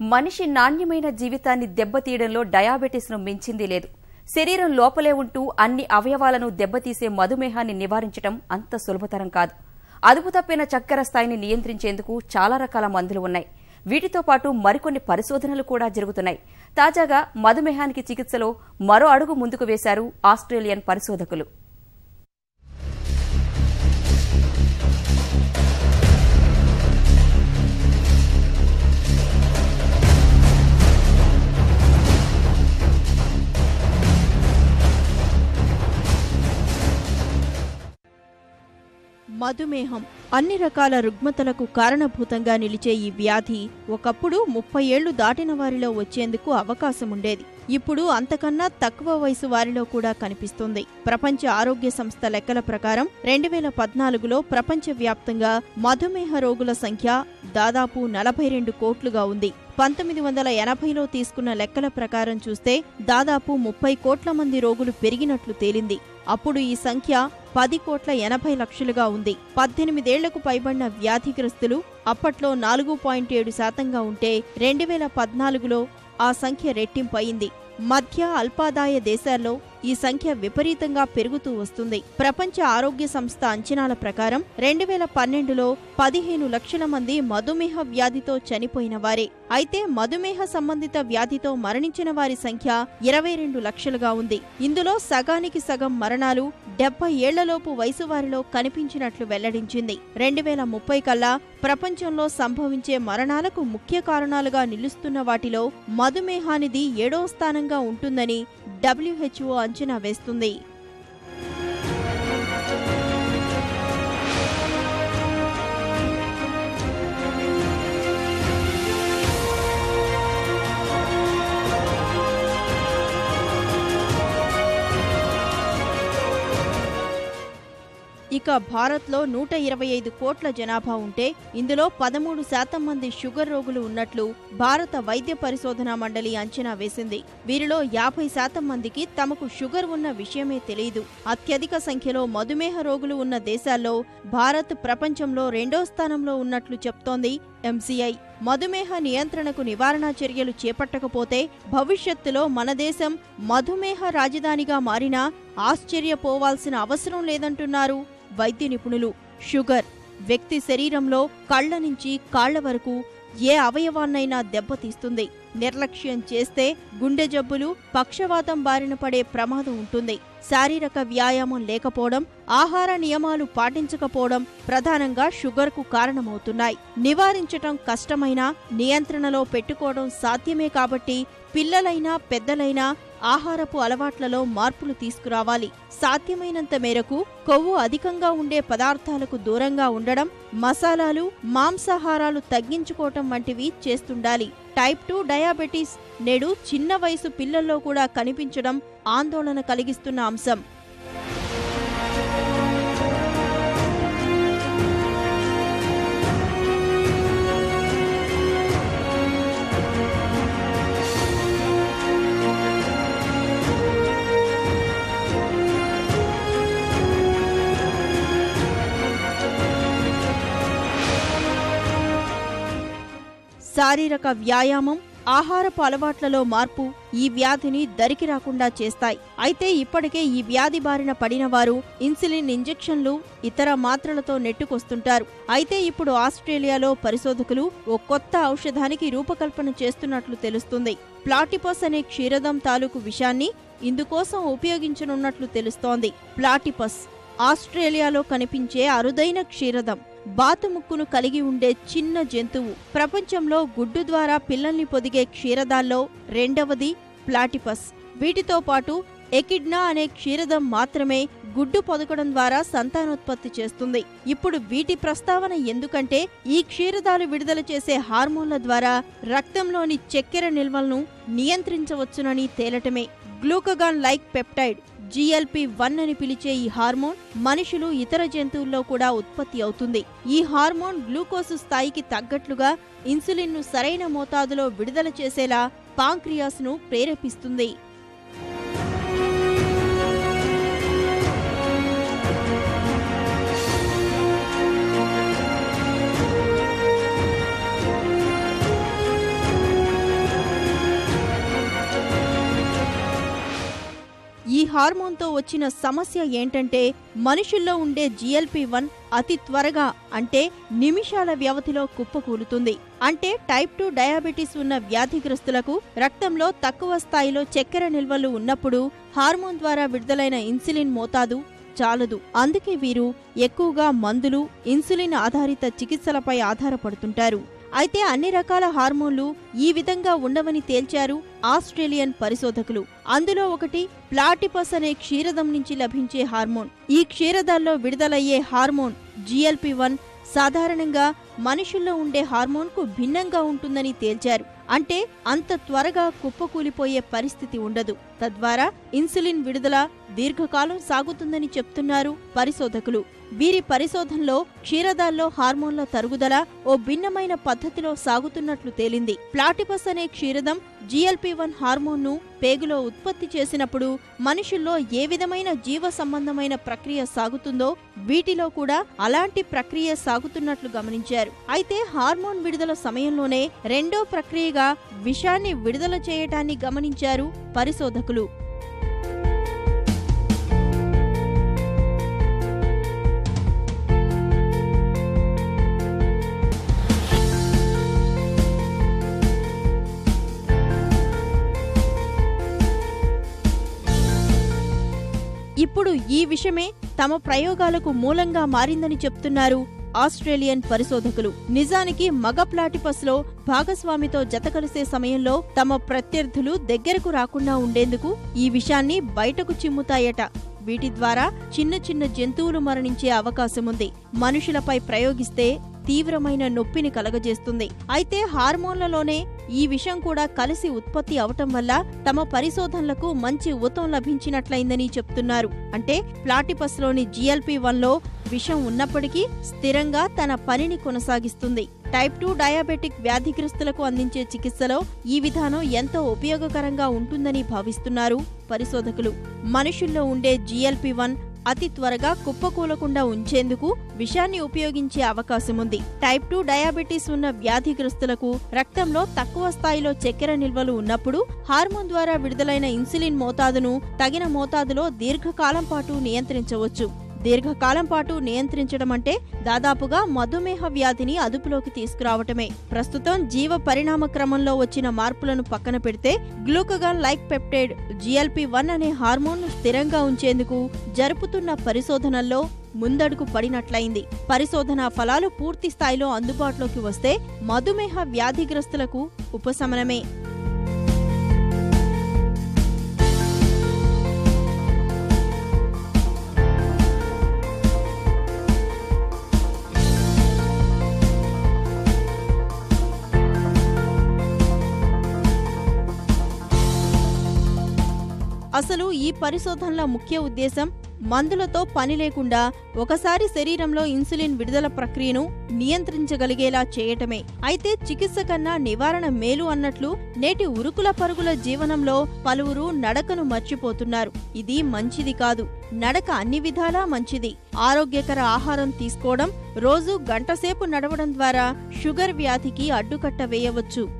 మనిషి నాణ్యమైన జీవితాన్ని దెబ్బతీయడంలో డయాబెటీస్ను మించింది లేదు. శరీరం లోపలే ఉంటూ అన్ని అవయవాలను దెబ్బతీసే మధుమేహాన్ని నివారించడం అంత సులభతరం కాదు. అదుపు తప్పిన చక్కెర స్థాయిని నియంత్రించేందుకు చాలా రకాల మందులు ఉన్నాయి. వీటితో పాటు మరికొన్ని పరిశోధనలు కూడా జరుగుతున్నాయి. తాజాగా మధుమేహానికి చికిత్సలో మరో అడుగు ముందుకు వేశారు ఆస్ట్రేలియన్ పరిశోధకులు. మధుమేహం. అన్ని రకాల రుగ్మతలకు కారణభూతంగా నిలిచే ఈ వ్యాధి ఒకప్పుడు ముప్పై ఏళ్ళు దాటిన వారిలో వచ్చేందుకు అవకాశం ఉండేది ఇప్పుడు అంతకన్నా తక్కువ వయసు వారిలో కూడా కనిపిస్తుంది. ప్రపంచ ఆరోగ్య సంస్థ లెక్కల ప్రకారం రెండు వేల పద్నాలుగులో ప్రపంచవ్యాప్తంగా మధుమేహ రోగుల సంఖ్య దాదాపు నలభై రెండు కోట్లుగా ఉంది. పంతొమ్మిది వందల ఎనభైలో తీసుకున్న లెక్కల ప్రకారం చూస్తే దాదాపు ముప్పై కోట్ల మంది రోగులు పెరిగినట్లు తేలింది. అప్పుడు ఈ సంఖ్య పది కోట్ల ఎనభై లక్షలుగా ఉంది. పద్దెనిమిదేళ్ళకు పైబడిన వ్యాధిగ్రస్తులు అప్పట్లో నాలుగు పాయింట్ ఏడు శాతంగా ఉంటే రెండు వేల పద్నాలుగులో ఆ సంఖ్య రెట్టింపయింది. మధ్య అల్పాదాయ దేశాల్లో ఈ సంఖ్య విపరీతంగా పెరుగుతూ వస్తుంది. ప్రపంచ ఆరోగ్య సంస్థ అంచనాల ప్రకారం రెండు వేల పన్నెండులో పదిహేను లక్షల మంది మధుమేహ వ్యాధితో చనిపోయిన వారే. అయితే మధుమేహ సంబంధిత వ్యాధితో మరణించిన వారి సంఖ్య ఇరవై రెండు లక్షలుగా ఉంది. ఇందులో సగానికి సగం మరణాలు డెబ్బై ఏళ్ళలోపు వయసు వారిలో కనిపించినట్లు వెల్లడించింది. రెండు వేల ముప్పై కల్లా ప్రపంచంలో సంభవించే మరణాలకు ముఖ్య కారణాలుగా నిలుస్తున్న వాటిలో మధుమేహానిది ఏడో స్థానంగా ఉంటుందని డబ్ల్యూహెచ్ఓ అంచనా వేస్తుంది. ఇక భారత్లో నూట ఇరవై ఐదు కోట్ల జనాభా ఉంటే ఇందులో పదమూడు శాతం మంది షుగర్ రోగులు ఉన్నట్లు భారత వైద్య పరిశోధనా మండలి అంచనా వేసింది. వీరిలో యాభై శాతం మందికి తమకు షుగర్ ఉన్న విషయమే తెలియదు అత్యధిక సంఖ్యలో మధుమేహ రోగులు ఉన్న దేశాల్లో భారత్ ప్రపంచంలో రెండో స్థానంలో ఉన్నట్లు చెప్తోంది ఎంసీఐ. మధుమేహ నియంత్రణకు నివారణ చర్యలు చేపట్టకపోతే భవిష్యత్తులో మన దేశం మధుమేహ రాజధానిగా మారినా ఆశ్చర్యపోవాల్సిన అవసరం లేదంటున్నారు వైద్య నిపుణులు. షుగర్ వ్యక్తి శరీరంలో కళ్ళ నుంచి కాళ్ళ వరకు ఏ అవయవాన్నైనా దెబ్బతీస్తుంది నిర్లక్ష్యం చేస్తే గుండె జబ్బులు పక్షవాతం బారిన పడే ప్రమాదం ఉంటుంది. శారీరక వ్యాయామం లేకపోవడం ఆహార నియమాలు పాటించకపోవడం ప్రధానంగా షుగర్కు కారణమవుతున్నాయి. నివారించటం కష్టమైనా నియంత్రణలో పెట్టుకోవడం సాధ్యమే కాబట్టి పిల్లలైనా పెద్దలైనా ఆహారపు అలవాట్లలో మార్పులు తీసుకురావాలి. సాధ్యమైనంత మేరకు కొవ్వు అధికంగా ఉండే పదార్థాలకు దూరంగా ఉండడం మసాలాలు మాంసాహారాలు తగ్గించుకోవటం వంటివి చేస్తుండాలి. టైప్ టూ డయాబెటీస్ నేడు చిన్న వయసు పిల్లల్లో కూడా కనిపించడం ఆందోళన కలిగిస్తున్న అంశం. శారీరక వ్యాయామం ఆహారపు అలవాట్లలో మార్పు ఈ వ్యాధిని దరికి రాకుండా చేస్తాయి. అయితే ఇప్పటికే ఈ వ్యాధి బారిన పడిన వారు ఇన్సులిన్ ఇంజెక్షన్లు ఇతర మాత్రలతో నెట్టుకొస్తుంటారు. అయితే ఇప్పుడు ఆస్ట్రేలియాలో పరిశోధకులు ఓ కొత్త ఔషధానికి రూపకల్పన చేస్తున్నట్లు తెలుస్తుంది. ప్లాటిపస్ అనే క్షీరదం తాలూకు విషాన్ని ఇందుకోసం ఉపయోగించనున్నట్లు తెలుస్తోంది. ప్లాటిపస్ ఆస్ట్రేలియాలో కనిపించే అరుదైన క్షీరదం. బాతుముక్కును కలిగి ఉండే చిన్న జంతువు ప్రపంచంలో గుడ్డు ద్వారా పిల్లల్ని పొదిగే క్షీరదాల్లో రెండవది ప్లాటిపస్. వీటితో పాటు ఎకిడ్నా అనే క్షీరదం మాత్రమే గుడ్డు పొదగడం ద్వారా సంతానోత్పత్తి చేస్తుంది. ఇప్పుడు వీటి ప్రస్తావన ఎందుకంటే ఈ క్షీరదాలు విడుదల చేసే హార్మోన్ల ద్వారా రక్తంలోని చక్కెర నిల్వలను నియంత్రించవచ్చునని తేలటమే. Glucagon like peptide GLP one అని పిలిచే ఈ హార్మోన్ మనుషులు ఇతర జంతువుల్లో కూడా ఉత్పత్తి అవుతుంది. ఈ హార్మోన్ గ్లూకోజ్ స్థాయికి తగ్గట్లుగా ఇన్సులిన్ను సరైన మోతాదులో విడుదల చేసేలా పాంక్రియాస్ను ప్రేరేపిస్తుంది. ఈ హార్మోన్తో వచ్చిన సమస్య ఏంటంటే మనుషుల్లో ఉండే జిఎల్పి వన్ అతి త్వరగా అంటే నిమిషాల వ్యవధిలో కుప్పకూలుతుంది. అంటే టైప్ టూ డయాబెటీస్ ఉన్న వ్యాధిగ్రస్తులకు రక్తంలో తక్కువ స్థాయిలో చక్కెర నిల్వలు ఉన్నప్పుడు హార్మోన్ ద్వారా విడుదలైన ఇన్సులిన్ మోతాదు చాలదు. అందుకే వీరు ఎక్కువగా మందులు ఇన్సులిన్ ఆధారిత చికిత్సలపై ఆధారపడుతుంటారు. అయితే అన్ని రకాల హార్మోన్లు ఈ విధంగా ఉండవని తేల్చారు ఆస్ట్రేలియన్ పరిశోధకులు. అందులో ఒకటి ప్లాటిపస్ అనే క్షీరదం నుంచి లభించే హార్మోన్. ఈ క్షీరదాల్లో విడుదలయ్యే హార్మోన్ జిఎల్పి వన్ సాధారణంగా మనుషుల్లో ఉండే హార్మోన్కు భిన్నంగా ఉంటుందని తేల్చారు. అంటే అంత త్వరగా కుప్పకూలిపోయే పరిస్థితి ఉండదు. తద్వారా ఇన్సులిన్ విడుదల దీర్ఘకాలం సాగుతుందని చెప్తున్నారు పరిశోధకులు. వీరి పరిశోధనలో క్షీరదాల్లో హార్మోన్ల తరుగుదల ఓ భిన్నమైన పద్ధతిలో సాగుతున్నట్లు తేలింది. ప్లాటిపస్ అనే క్షీరదం జిఎల్పి వన్ హార్మోన్ను పేగులో ఉత్పత్తి చేసినప్పుడు మనుషుల్లో ఏ విధమైన జీవ సంబంధమైన ప్రక్రియ సాగుతుందో వీటిలో కూడా అలాంటి ప్రక్రియ సాగుతున్నట్లు గమనించారు. అయితే హార్మోన్ విడుదల సమయంలోనే రెండో ప్రక్రియగా విషాన్ని విడుదల చేయటాన్ని గమనించారు పరిశోధకులు. ఇప్పుడు ఈ విషయమే తమ ప్రయోగాలకు మూలంగా మారిందని చెప్తున్నారు ఆస్ట్రేలియన్ పరిశోధకులు. నిజానికి మగ ప్లాటిపస్లో భాగస్వామితో జతకలిసే సమయంలో తమ ప్రత్యర్థులు దగ్గరకు రాకుండా ఉండేందుకు ఈ విషయాన్ని బయటకు చిమ్ముతాయట. వీటి ద్వారా చిన్న చిన్న జంతువులు మరణించే అవకాశముంది. మనుషులపై ప్రయోగిస్తే తీవ్రమైన నొప్పిని కలగజేస్తుంది. అయితే హార్మోన్లలోనే ఈ విషం కూడా కలిసి ఉత్పత్తి అవటం వల్ల తమ పరిశోధనలకు మంచి ఊతం లభించినట్లయిందని చెప్తున్నారు. అంటే ప్లాటిపస్లోని జిఎల్పి వన్లో విషం ఉన్నప్పటికీ స్థిరంగా తన పనిని కొనసాగిస్తుంది. టైప్ టూ డయాబెటిక్ వ్యాధిగ్రస్తులకు అందించే చికిత్సలో ఈ విధానం ఎంతో ఉపయోగకరంగా ఉంటుందని భావిస్తున్నారు పరిశోధకులు. మనుషుల్లో ఉండే జిఎల్పి వన్ అతి త్వరగా కుప్పకూలకుండా ఉంచేందుకు విషాన్ని ఉపయోగించే అవకాశం ఉంది టైప్ టూ డయాబెటీస్ ఉన్న వ్యాధిగ్రస్తులకు రక్తంలో తక్కువ స్థాయిలో చక్కెర నిల్వలు ఉన్నప్పుడు హార్మోన్ ద్వారా విడుదలైన ఇన్సులిన్ మోతాదును తగిన మోతాదులో దీర్ఘకాలం పాటు నియంత్రించవచ్చు. దీర్ఘకాలం పాటు నియంత్రించడం అంటే దాదాపుగా మధుమేహ వ్యాధిని అదుపులోకి తీసుకురావటమే. ప్రస్తుతం జీవ పరిణామ క్రమంలో వచ్చిన మార్పులను పక్కన పెడితే glucagon like peptide GLP one అనే హార్మోన్ను స్థిరంగా ఉంచేందుకు జరుపుతున్న పరిశోధనల్లో ముందడుగు పడినట్లయింది. పరిశోధన ఫలాలు పూర్తి స్థాయిలో అందుబాటులోకి వస్తే మధుమేహ వ్యాధిగ్రస్తులకు ఉపశమనమే. అసలు ఈ పరిశోధనల ముఖ్య ఉద్దేశం మందులతో పని లేకుండా ఒకసారి శరీరంలో ఇన్సులిన్ విడుదల ప్రక్రియను నియంత్రించగలిగేలా చేయటమే. అయితే చికిత్స కన్నా నివారణ మేలు అన్నట్లు నేటి ఉరుకుల పరుగుల జీవనంలో పలువురు నడకను మర్చిపోతున్నారు. ఇది మంచిది కాదు. నడక అన్ని విధాలా మంచిది. ఆరోగ్యకర ఆహారం తీసుకోవడం రోజు గంటసేపు నడవడం ద్వారా షుగర్ వ్యాధికి అడ్డుకట్ట వేయవచ్చు.